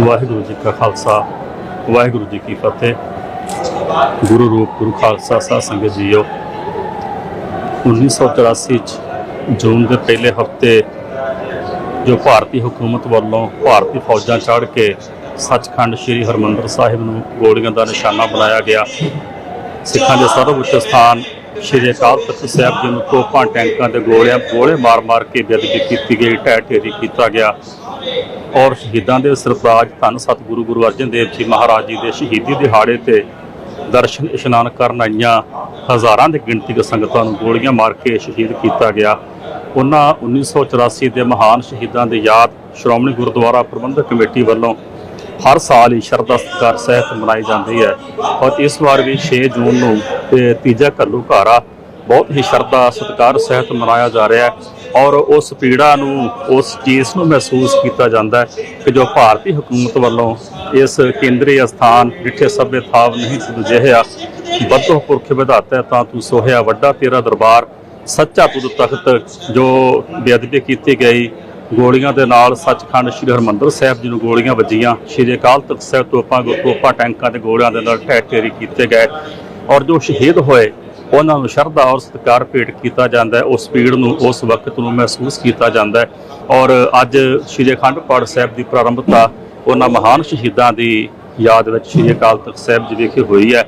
ਵਾਹਿਗੁਰੂ ਜੀ ਕਾ ਖਾਲਸਾ, ਵਾਹਿਗੁਰੂ ਜੀ ਕੀ ਫਤਿਹ। ਗੁਰੂ ਰੂਪ, ਗੁਰੂ ਖਾਲਸਾ, ਸਾਧ ਸੰਗਤ ਜੀਓ। 1984 ਚ ਜੂਨ ਦੇ ਪਹਿਲੇ ਹਫ਼ਤੇ ਜੋ ਭਾਰਤੀ ਹਕੂਮਤ ਵੱਲੋਂ ਭਾਰਤੀ ਫੌਜਾਂ ਚੜ੍ਹ ਕੇ ਸੱਚਖੰਡ ਸ੍ਰੀ ਹਰਮੰਦਰ ਸਾਹਿਬ ਨੂੰ ਗੋਲੀਆਂ ਦਾ ਨਿਸ਼ਾਨਾ ਬਣਾਇਆ ਗਿਆ। ਸਿੱਖਾਂ ਦੇ ਸਰਵਉੱਚ ਸਥਾਨ ਸ੍ਰੀ ਅਕਾਲ ਤਖਤ ਸਾਹਿਬ ਜੀ ਨੂੰ ਤੋਪਾਂ, ਟੈਂਕਾਂ ਤੇ ਗੋਲਿਆਂ, ਗੋਲੇ ਮਾਰ-ਮਾਰ ਕੇ ਬੇਅਦਬੀ ਕੀਤੀ ਗਈ ਢਹਿ ਢੇਰੀ ਕੀਤਾ ਗਿਆ। ਔਰ ਸ਼ਹੀਦਾਂ ਦੇ ਸਰਤਾਜ ਧੰਨ ਸਤਿਗੁਰੂ ਗੁਰੂ ਅਰਜਨ ਦੇਵ ਜੀ ਮਹਾਰਾਜ ਜੀ ਦੇ ਸ਼ਹੀਦੀ ਦਿਹਾੜੇ ਤੇ ਦਰਸ਼ਨ ਇਸ਼ਨਾਨ ਕਰਨ ਆਈਆਂ ਹਜ਼ਾਰਾਂ ਦੀ ਗਿਣਤੀ ਦੇ ਸੰਗਤਾਂ ਨੂੰ ਗੋਲੀਆਂ ਮਾਰ ਕੇ ਸ਼ਹੀਦ ਕੀਤਾ ਗਿਆ। ਉਹਨਾਂ 1984 ਦੇ ਮਹਾਨ ਸ਼ਹੀਦਾਂ ਦੀ ਯਾਦ ਸ਼੍ਰੋਮਣੀ ਗੁਰਦੁਆਰਾ ਪ੍ਰਬੰਧਕ ਕਮੇਟੀ ਵੱਲੋਂ ਹਰ ਸਾਲ ਹੀ ਸ਼ਰਧਾ ਸਤਿਕਾਰ ਸਹਿਤ ਮਨਾਈ ਜਾਂਦੀ ਹੈ ਔਰ ਇਸ ਵਾਰ ਵੀ 6 ਜੂਨ ਨੂੰ ਤੇ ਤੀਜਾ ਘੱਲੂ ਘਾਰਾ ਬਹੁਤ ਹੀ ਸ਼ਰਧਾ ਸਤਿਕਾਰ ਸਹਿਤ ਮਨਾਇਆ ਜਾ ਰਿਹਾ ਹੈ। ਔਰ ਉਸ ਪੀੜਾ ਨੂੰ, ਉਸ ਚੀਜ਼ ਨੂੰ ਮਹਿਸੂਸ ਕੀਤਾ ਜਾਂਦਾ ਹੈ ਕਿ ਜੋ ਭਾਰਤੀ ਹਕੂਮਤ ਵੱਲੋਂ ਇਸ ਕੇਂਦਰੀ ਅਸਥਾਨ ਜਿੱਥੇ ਸਭੇ ਥਾਵ ਨਹੀਂ ਤੁਧ ਜਿਹਾ ਬੱਧੋ ਪੁਰਖ ਵਿਧਾਤਾ ਤਾਂ ਤੂੰ ਸੋਹਿਆ ਵੱਡਾ ਤੇਰਾ ਦਰਬਾਰ ਸੱਚਾ ਤੁਧ ਤਖਤ, ਜੋ ਬੇਅਦਬੀ ਕੀਤੀ ਗਈ। ਗੋਲੀਆਂ ਦੇ ਨਾਲ ਸੱਚਖੰਡ ਸ੍ਰੀ ਹਰਮੰਦਰ ਸਾਹਿਬ ਜੀ ਨੂੰ ਗੋਲੀਆਂ ਵੱਜੀਆਂ। ਸ੍ਰੀ ਅਕਾਲ ਤਖਤ ਸਾਹਿਬ, ਤੋਪਾਂ ਤੋਪਾਂ, ਟੈਂਕਾਂ ਤੇ ਗੋਲੀਆਂ ਦੇ ਨਾਲ ਢਹਿ ਠੇਰੀ ਕੀਤੇ ਗਏ। ਔਰ ਜੋ ਸ਼ਹੀਦ ਹੋਏ ਉਹਨਾਂ ਨੂੰ ਸ਼ਰਧਾ ਔਰ ਸਤਿਕਾਰ ਭੇਟ ਕੀਤਾ ਜਾਂਦਾ ਹੈ, ਉਸ ਪੀੜ ਨੂੰ, ਉਸ ਵਕਤ ਨੂੰ ਮਹਿਸੂਸ ਕੀਤਾ ਜਾਂਦਾ ਹੈ। ਔਰ ਅੱਜ ਸ੍ਰੀ ਅਖੰਡ ਪਾਠ ਸਾਹਿਬ ਦੀ ਪ੍ਰਾਰੰਭਤਾ ਉਹਨਾਂ ਮਹਾਨ ਸ਼ਹੀਦਾਂ ਦੀ ਯਾਦ ਵਿੱਚ ਸ੍ਰੀ ਅਕਾਲ ਤਖਤ ਸਾਹਿਬ ਜੀ ਵਿਖੇ ਹੋਈ ਹੈ।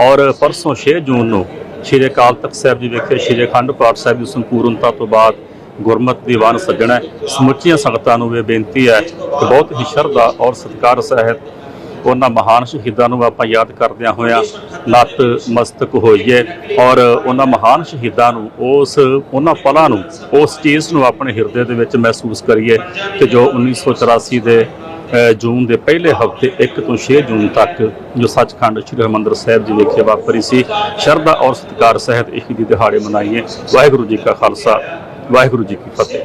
ਔਰ ਪਰਸੋਂ 6 ਜੂਨ ਨੂੰ ਸ੍ਰੀ ਅਕਾਲ ਤਖਤ ਸਾਹਿਬ ਜੀ ਵਿਖੇ ਸ੍ਰੀ ਅਖੰਡ ਪਾਠ ਸਾਹਿਬ ਦੀ ਸੰਪੂਰਨਤਾ ਤੋਂ ਬਾਅਦ ਗੁਰਮਤ ਦੀਵਾਨ ਸੱਜਣਾ ਸਮੁੱਚੀਆਂ ਸੰਗਤਾਂ ਨੂੰ ਇਹ ਬੇਨਤੀ ਹੈ ਕਿ ਬਹੁਤ ਹੀ ਸ਼ਰਧਾ ਔਰ ਸਤਿਕਾਰ ਸਹਿਤ ਉਹਨਾਂ ਮਹਾਨ ਸ਼ਹੀਦਾਂ ਨੂੰ ਆਪਾਂ ਯਾਦ ਕਰਦਿਆਂ ਹੋਇਆਂ ਨਤ ਮਸਤਕ ਹੋਈਏ ਔਰ ਉਹਨਾਂ ਮਹਾਨ ਸ਼ਹੀਦਾਂ ਨੂੰ, ਉਸ, ਉਹਨਾਂ ਪਲਾਂ ਨੂੰ, ਉਸ ਚੀਜ਼ ਨੂੰ ਆਪਣੇ ਹਿਰਦੇ ਦੇ ਵਿੱਚ ਮਹਿਸੂਸ ਕਰੀਏ ਕਿ ਜੋ 1984 ਦੇ ਜੂਨ ਦੇ ਪਹਿਲੇ ਹਫ਼ਤੇ 1 ਤੋਂ 6 ਜੂਨ ਤੱਕ ਜੋ ਸੱਚਖੰਡ ਸ੍ਰੀ ਹਰਿਮੰਦਰ ਸਾਹਿਬ ਜੀ ਵਿਖੇ ਵਾਪਰੀ ਸੀ, ਸ਼ਰਧਾ ਔਰ ਸਤਿਕਾਰ ਸਹਿਤ ਇਹ ਦੀ ਦਿਹਾੜੇ ਮਨਾਈਏ। ਵਾਹਿਗੁਰੂ ਜੀ ਕਾ ਖਾਲਸਾ, ਵਾਹਿਗੁਰੂ ਜੀ ਕੀ ਫਤਿਹ।